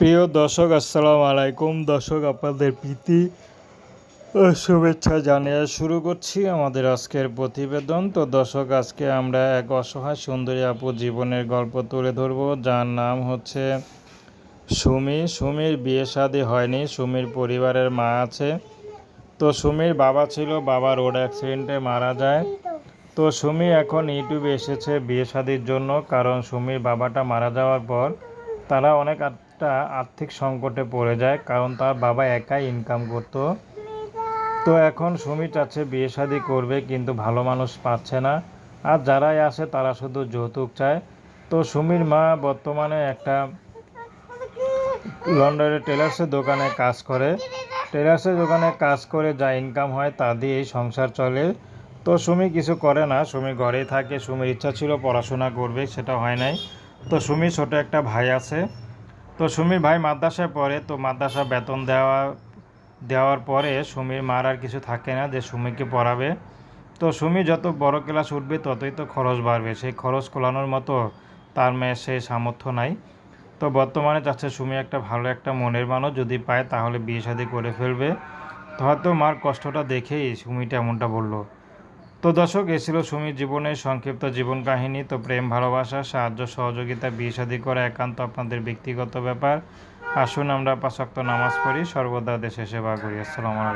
প্রিয় দর্শক, আসসালামু আলাইকুম। দর্শক, আপনাদের প্রীতি শুভেচ্ছা জানিয়ে শুরু করছি আমাদের আজকের প্রতিবেদন। তো দর্শক, আজকে আমরা এক অসহায় সুন্দরী আপু জীবনের গল্প তুলে ধরব। যার নাম হচ্ছে সুমি। সুমির বিয়ে শাদী হয়নি, সুমির পরিবারের মা আছে। তো সুমির বাবা ছিল, বাবা রোড অ্যাক্সিডেন্টে মারা যায়। তো সুমি এখন ইউটিউবে এসেছে বিয়ে শাদির জন্য, কারণ সুমির বাবাটা মারা যাওয়ার পর তারা অনেক একটা আর্থিক সংকটে পড়ে যায়, কারণ তার বাবা একাই ইনকাম করতো। তো এখন সুমি চাচ্ছে বিয়ে শাদি করবে, কিন্তু ভালো মানুষ পাচ্ছে না। আর যারাই আসে, তারা শুধু যৌতুক চায়। তো সুমির মা বর্তমানে একটা লন্ডনের টেলার্সের দোকানে কাজ করে। টেলার্সের দোকানে কাজ করে যা ইনকাম হয়, তা দিয়েই সংসার চলে। তো সুমি কিছু করে না, সুমি ঘরেই থাকে। সুমির ইচ্ছা ছিল পড়াশোনা করবে, সেটা হয় নাই। তো সুমির ছোট একটা ভাই আছে। তো সুমির ভাই মাদ্রাসায় পড়ে, তো মাদ্রাসা বেতন দেওয়া, দেওয়ার পরে সুমির মার আর কিছু থাকে না যে সুমিকে পড়াবে। তো সুমি যত বড় ক্লাস উঠবে ততই তো খরচ বাড়বে। সেই খরচ কোলানোর মতো তার মেয়ে সেই সামর্থ্য নাই। তো বর্তমানে চাচ্ছে সুমি একটা ভালো একটা মনের মানুষ, যদি পায় তাহলে বিয়ে শাদি করে ফেলবে। তো হয়তো মার কষ্টটা দেখেই সুমিটা এমনটা বলল। তো দর্শক, এ ছিল সুমির জীবনের সংক্ষিপ্ত জীবন কাহিনী। তো প্রেম, ভালোবাসা, সাহায্য, সহযোগিতা, বিয়ে শাদী করা একান্ত আপনাদের ব্যক্তিগত ব্যাপার। আসুন আমরা পাঁচক্ত নামাজ পড়ি, সর্বদা দেশে সেবা করি। আসসালামু আলাইকুম।